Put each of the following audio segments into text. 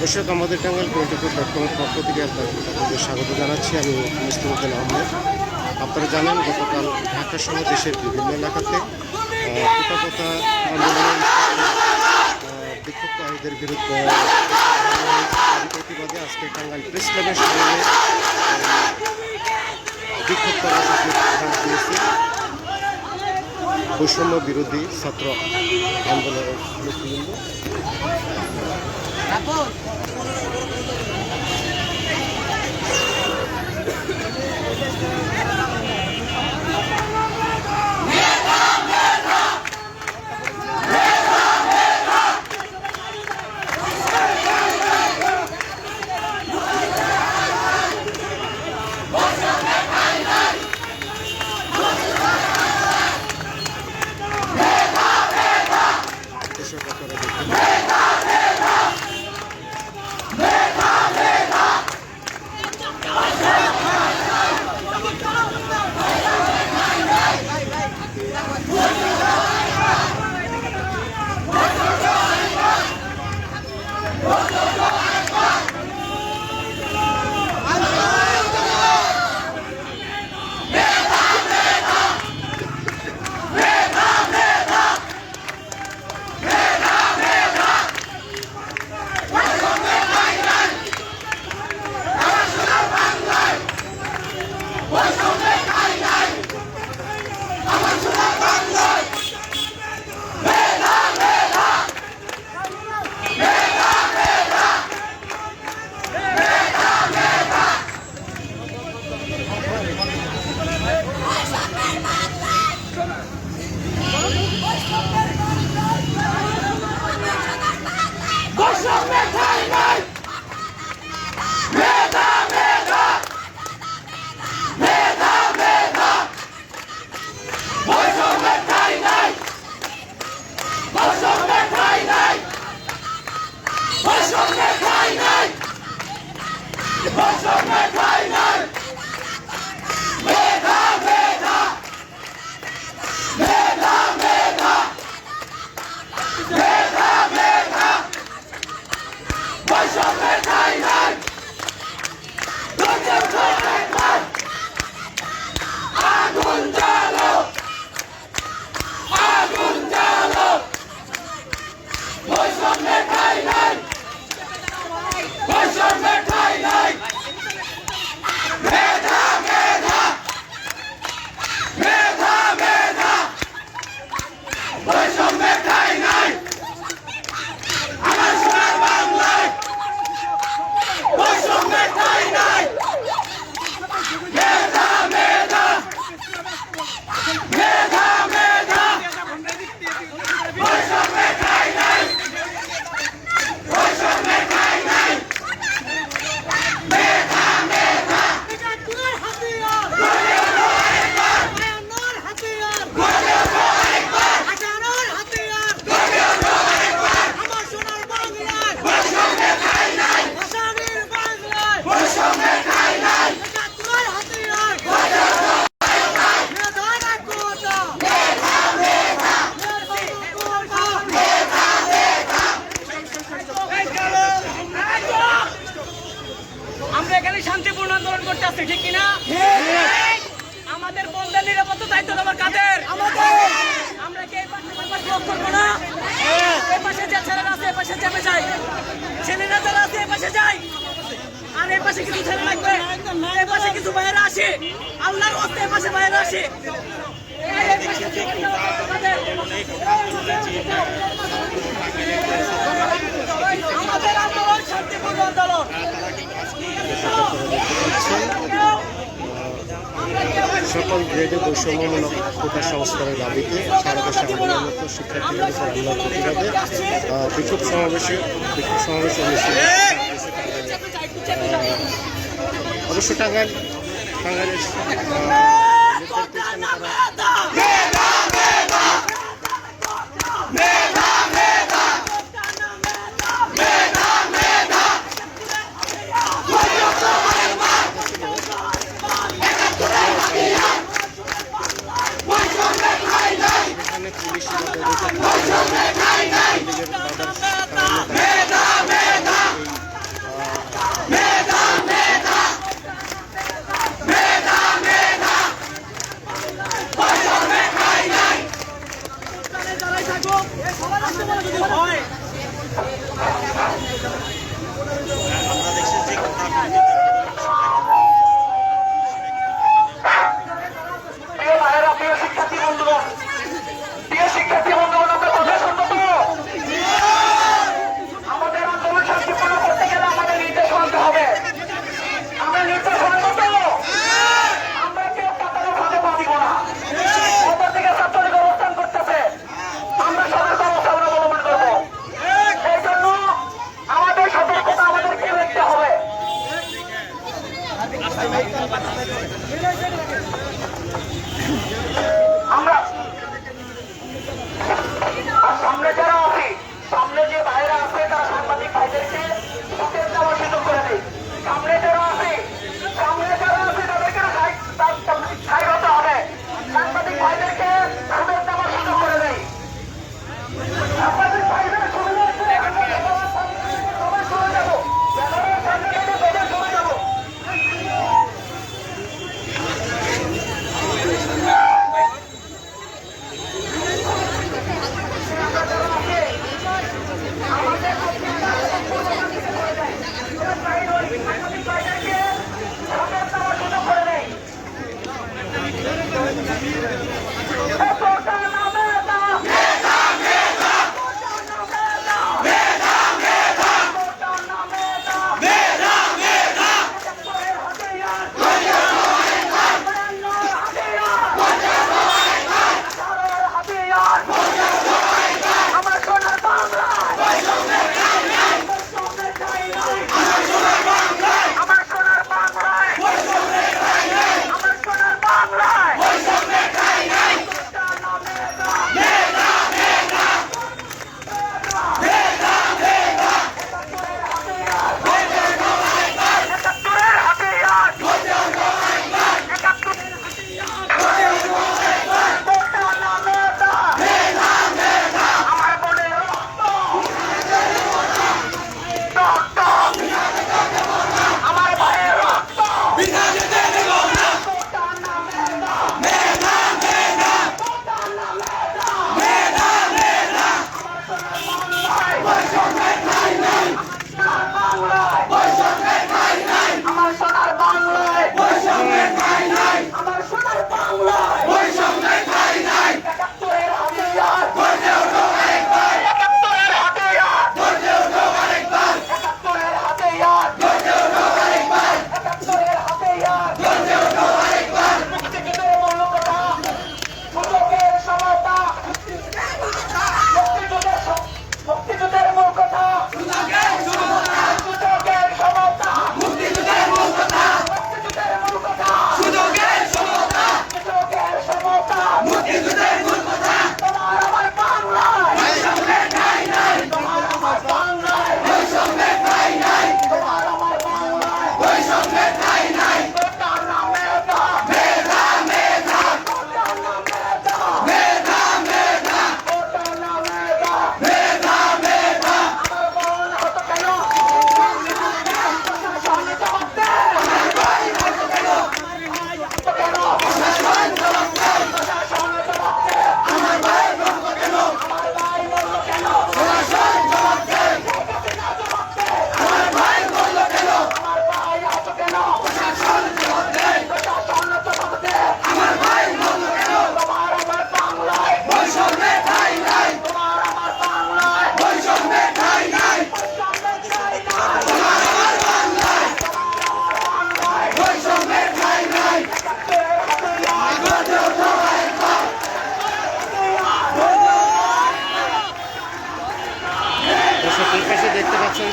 দর্শক, আমাদের টাঙ্গাল twenty four dot কমের পক্ষ থেকে আপনাদের স্বাগত জানাচ্ছি। আমি মুস্তিমুদ্দিন আহমেদ। আপনারা জানেন, গতকাল ঢাকা সহ দেশের বিভিন্ন এলাকাতে কৃতজ্ঞতা আন্দোলনের বিক্ষুব্ধকারীদের বিরুদ্ধে প্রতিবাদে আজকে টাঙ্গাইল প্রেস ক্লাবের সামনে বিক্ষোভ বৈষম্য বিরোধী ছাত্র আন্দোলনের নেতৃবৃন্দ। রাখো সকল গ্রেডে বৈষম্যমূলক কোটা সংস্কারের দাবিতে সারা দেশে আন্দোলনরত শিক্ষার্থীদের উপর হামলার প্রতিবাদে বিক্ষোভ সমাবেশে, বিক্ষোভ সমাবেশ অনুষ্ঠিত অবশ্য টাঙ্গাইল, টাঙ্গাইলের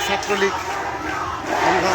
ছাত্রলীগ আমরা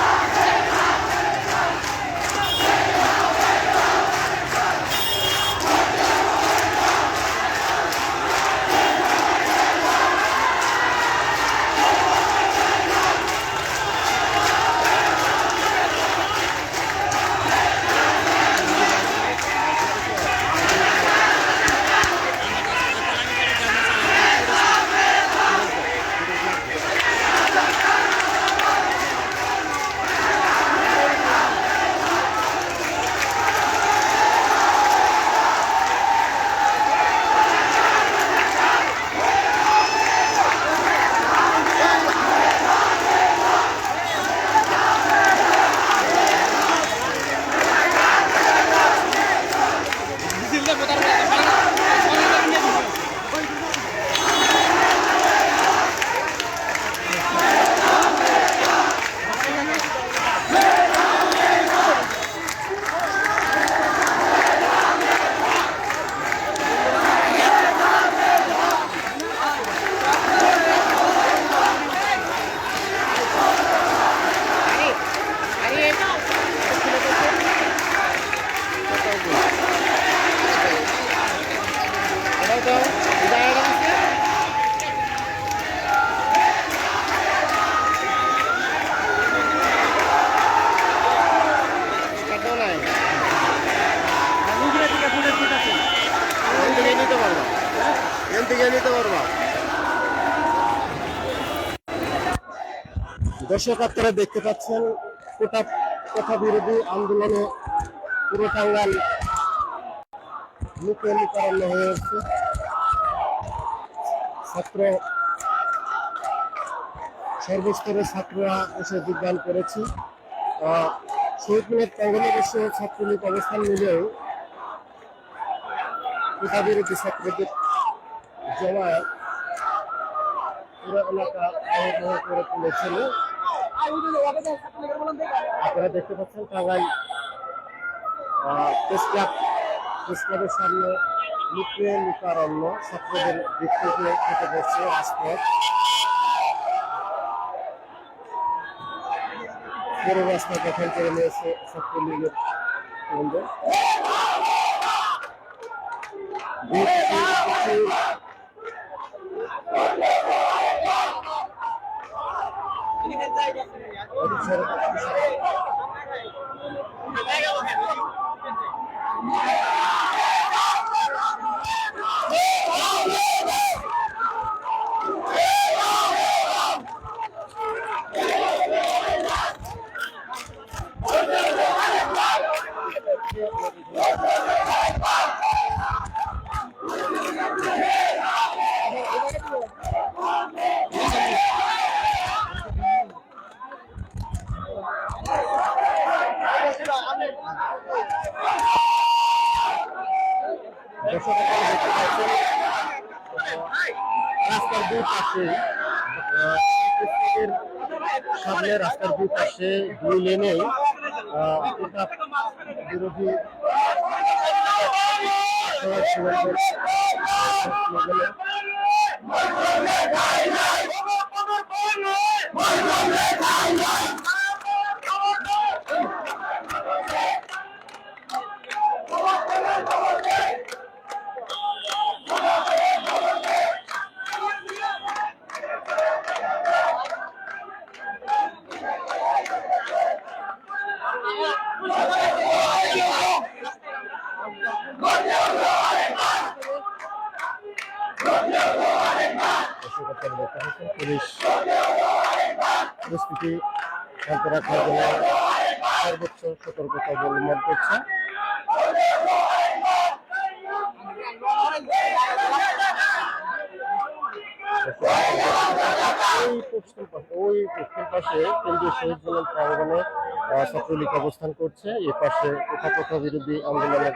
দর্শক, আপনারা দেখতে পাচ্ছেন, কোটা কথা বিরোধী আন্দোলনে পুরো টাঙ্গাল মুখোমুখি হয়ে এসছে ছাত্র, সর্বস্তরের ছাত্ররা এসে যোগদান করেছি। শহীদ মিনার বসে ছাত্রলীগ অবস্থান নিলেও কোটা বিরোধী ছাত্রদের জমায়েত পুরো এলাকা করে তুলেছিল। আপনারা দেখতে পাচ্ছেন টাঙ্গাইল প্রেস ক্লাব প্রেস ক্লাবের সামনে লুকিয়ে লুকারণ্য ছাত্রদের বিক্ষোভে কেটে পড়ছে রাজপথ পুরো রাস্তা দখল করে নিয়েছে ছাত্রলীগের কর্মীদের। 私はね সামনে রাস্তার দুই পাশে দুই লেনে বিরোধী পুলিশ পরিস্থিতি শান্ত রাখার জন্য সর্বোচ্চ সতর্কতা অবলম্বন করছে। ওই পশ্চিম পাশে ওই পশ্চিম পাশে কেন্দ্রীয় শহীদ মিনার প্রাঙ্গনে ছাত্রলীগ অবস্থান করছে। এ পাশে কোথাপথা বিরোধী আন্দোলনের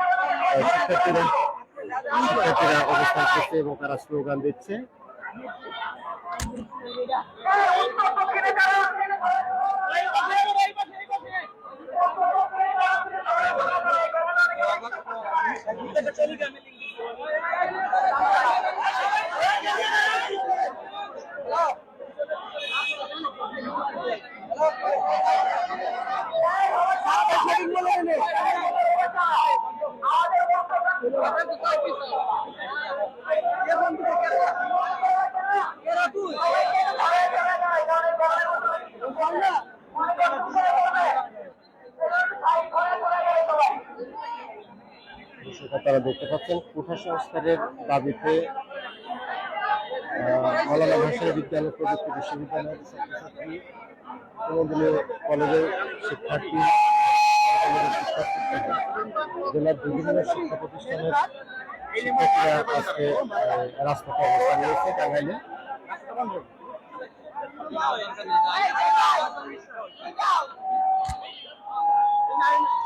শিক্ষার্থীরা শিক্ষার্থীরা অবস্থান করছে এবং তারা স্লোগান দিচ্ছে। আপনারা দেখতে পাচ্ছেন। কোঠা সংস্কারের দাবিতে মৌলানা ভাষা বিজ্ঞান ও প্রযুক্তি বিশ্ববিদ্যালয়ের ছাত্রছাত্রী কলেজের শিক্ষার্থী, জেলার বিভিন্ন শিক্ষা প্রতিষ্ঠানের শিক্ষার্থীরা আজকে রাজপথে অবস্থান নিয়েছে টাঙ্গাইলে 哎，这个。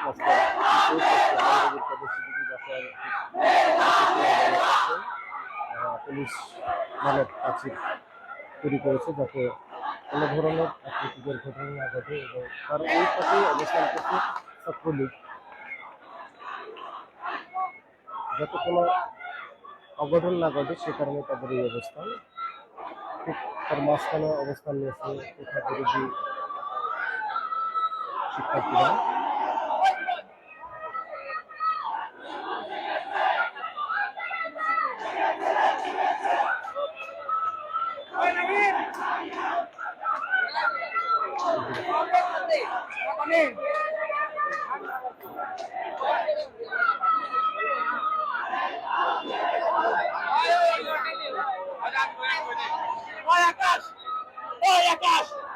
দর্শক আপনারা দেখতে পাচ্ছেন রাস্তার পুলিশ মানে প্রাচীর তৈরি করেছে যাতে কোনো ধরনের আকৃতিদের ঘটনা না ঘটে এবং তার ওই পথে অবস্থান করছে ছাত্রলীগ। যাতে কোনো অঘটন না ঘটে, সে কারণে তাদের এই অবস্থান। ঠিক তার মাঝখানে অবস্থান নিয়েছে শিক্ষার্থীরা। ওই আকাশ ওই আকাশ ওই